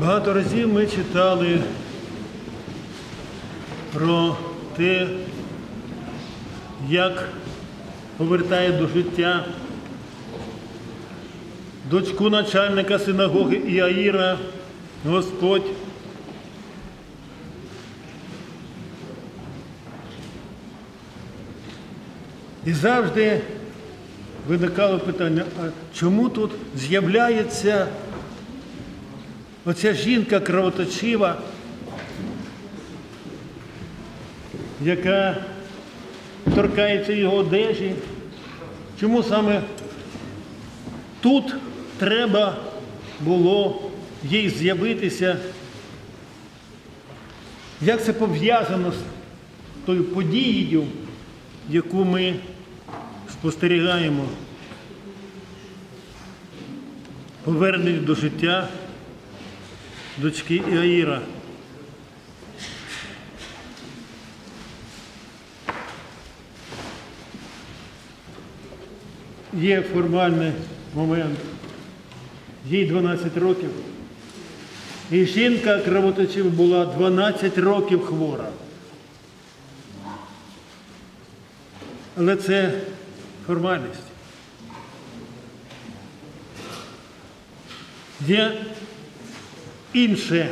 Багато разів ми читали про те, як повертає до життя дочку начальника синагоги Іаїра Господь. І завжди виникало питання, а чому тут з'являється оця жінка кровоточива, яка торкається його одежі? Чому саме тут треба було їй з'явитися? Як це пов'язано з тою подією, яку ми спостерігаємо? Повернення до життя дочки Іаїра. Є формальний момент. Їй 12 років. І жінка кровоточива була 12 років хвора. Але це формальність. Є інше,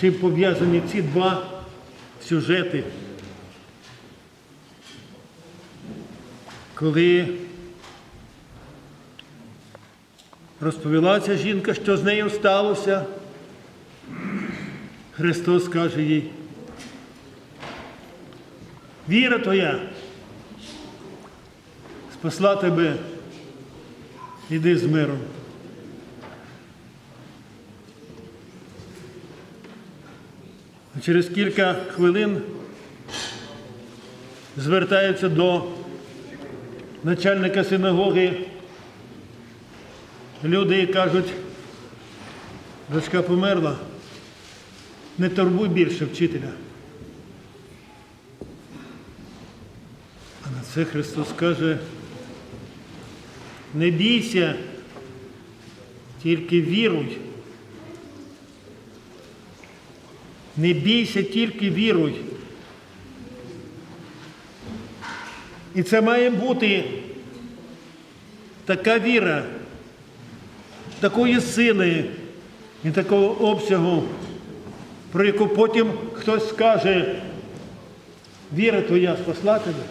чим пов'язані ці два сюжети. Коли розповіла ця жінка, що з нею сталося, Христос каже їй, віра твоя спасла тебе, іди з миром. Через кілька хвилин звертаються до начальника синагоги люди і кажуть, дочка померла, не турбуй більше вчителя. А на це Христос каже, не бійся, тільки віруй. Не бійся, тільки віруй. І це має бути така віра, такої сили і такого обсягу, про яку потім хтось скаже, віра твоя спасла тебе.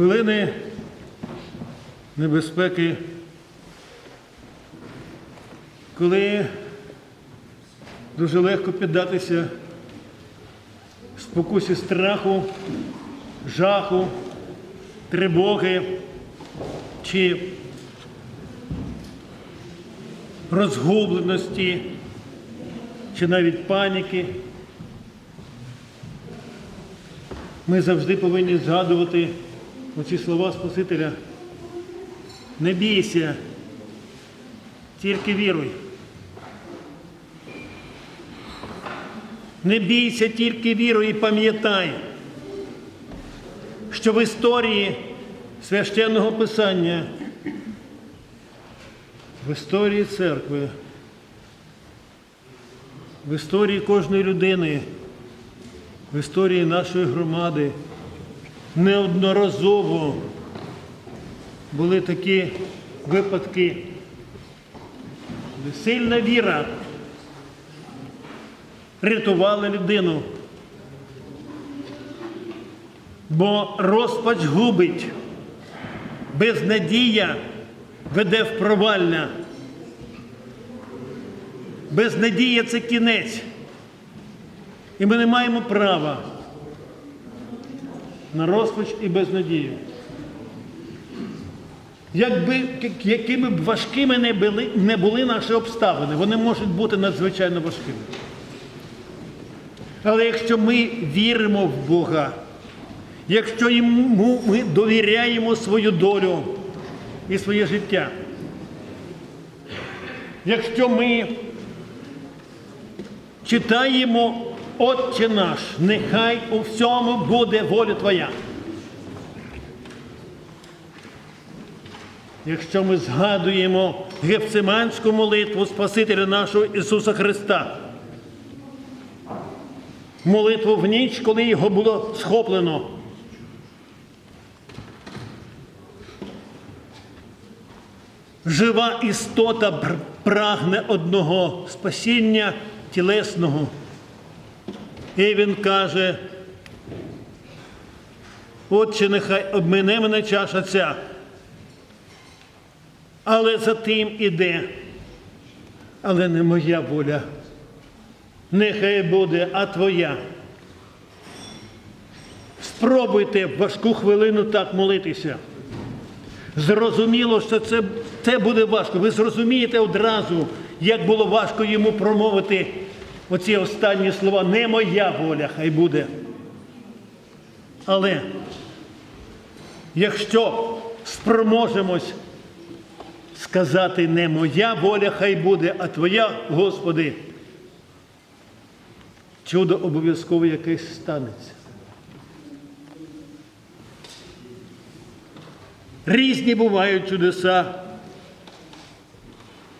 Хвилини небезпеки, коли дуже легко піддатися спокусі страху, жаху, тривоги чи розгубленості, чи навіть паніки. Ми завжди повинні згадувати оці слова Спасителя. Не бійся, тільки віруй. Не бійся, тільки віруй і пам'ятай, що в історії священного Писання, в історії церкви, в історії кожної людини, в історії нашої громади неодноразово були такі випадки, сильна віра рятувала людину. Бо розпач губить, безнадія веде в провалля. Безнадія це кінець. І ми не маємо права на розпач і безнадію. Якби, якими б важкими не були, не були наші обставини, вони можуть бути надзвичайно важкими. Але якщо ми віримо в Бога, якщо йому ми довіряємо свою долю і своє життя, якщо ми читаємо Отче наш, нехай у всьому буде воля Твоя. Якщо ми згадуємо гефсиманську молитву Спасителя нашого Ісуса Христа, молитву в ніч, коли його було схоплено. Жива істота прагне одного спасіння тілесного. І він каже, Отче, нехай обмине мене чаша ця, але за тим іде, але не моя воля. Нехай буде, а твоя. Спробуйте в важку хвилину так молитися. Зрозуміло, що це, це буде важко. Ви зрозумієте одразу, як було важко йому промовити оці останні слова. Не моя воля, хай буде. Але якщо спроможемось сказати не моя воля, хай буде, а твоя, Господи, чудо обов'язково якесь станеться. Різні бувають чудеса,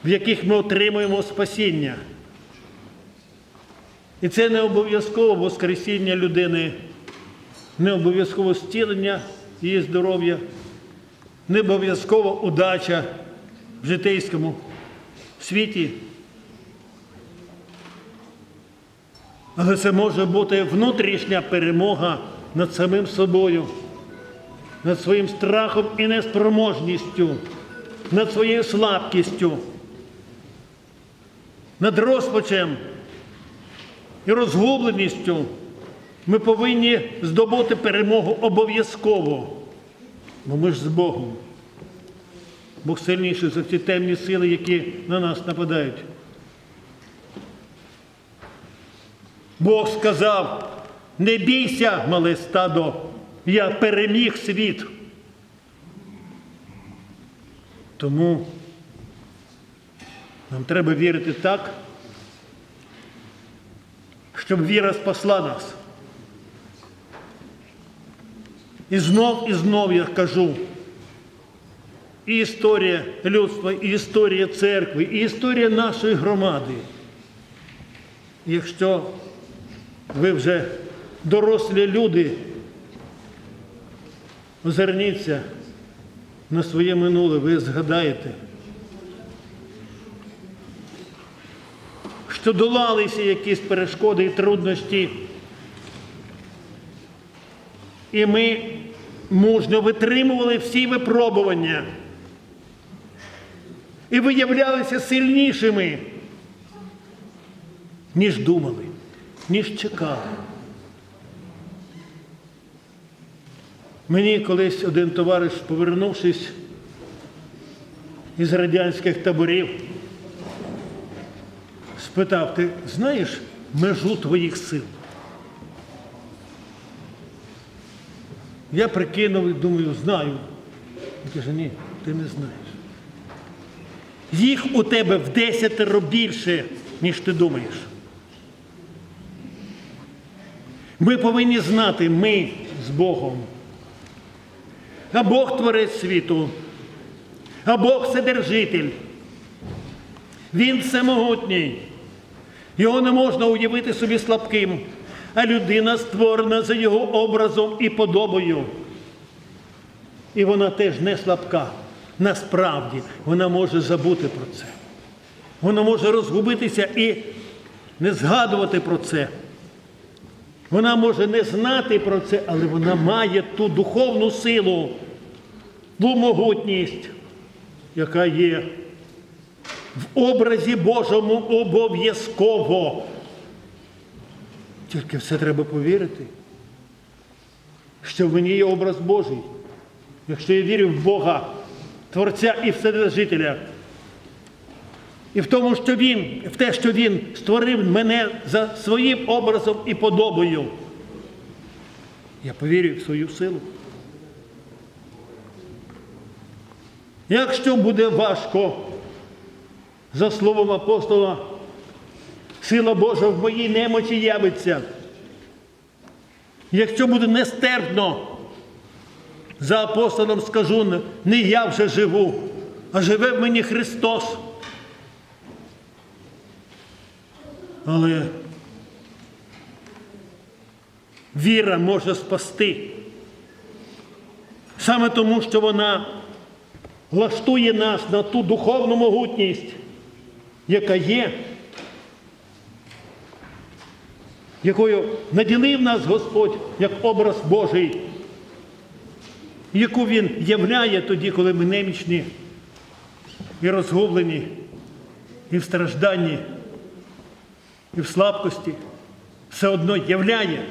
в яких ми отримуємо спасіння. І це не обов'язково воскресіння людини, не обов'язково зцілення її здоров'я, не обов'язково удача в житейському світі. Але це може бути внутрішня перемога над самим собою над своїм страхом і неспроможністю, над своєю слабкістю, над розпачем і розгубленістю ми повинні здобути перемогу обов'язково, бо ми ж з Богом. Бог сильніший за ці темні сили, які на нас нападають. Бог сказав, не бійся, мале стадо, я переміг світ. Тому нам треба вірити так, щоб віра спасла нас. І знов і знов я кажу, і історія людства, і історія церкви, і історія нашої громади. Якщо ви вже дорослі люди, озирніться на своє минуле, ви згадаєте, що долалися якісь перешкоди і трудності, і ми мужньо витримували всі випробування і виявлялися сильнішими, ніж думали, ніж чекали. Мені колись один товариш, повернувшись із радянських таборів, спитав, ти знаєш межу твоїх сил? Я прикинув і думаю, знаю. Він каже, ні, ти не знаєш. Їх у тебе в десятеро більше, ніж ти думаєш. Ми повинні знати, ми з Богом. А Бог творець світу, а Бог Вседержитель. Він всемогутній. Його не можна уявити собі слабким, а людина створена за його образом і подобою. І вона теж не слабка. Насправді вона може забути про це. Вона може розгубитися і не згадувати про це. Вона може не знати про це, але вона має ту духовну силу, ту могутність, яка є в образі Божому обов'язково. Тільки все треба повірити, що в мені є образ Божий. Якщо я вірю в Бога, Творця і Вседержителя, і в тому, що Він, в те, що Він створив мене за своїм образом і подобою. Я повірю в свою силу. Якщо буде важко, за словом апостола, Сила Божа в моїй немочі явиться. Якщо буде нестерпно, за апостолом скажу, не я вже живу, а живе в мені Христос. Але віра може спасти. Саме тому, що вона влаштує нас на ту духовну могутність, яка є, якою наділив нас Господь як образ Божий, яку Він являє тоді, коли ми немічні і розгублені, і в стражданні, і в слабкості, все одно являє.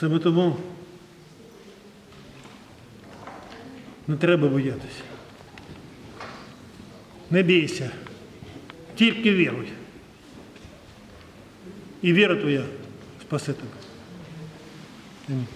Саме тому не треба боятися. Не бійся, тільки віруй. І віра твоя спасе тебе. Амінь.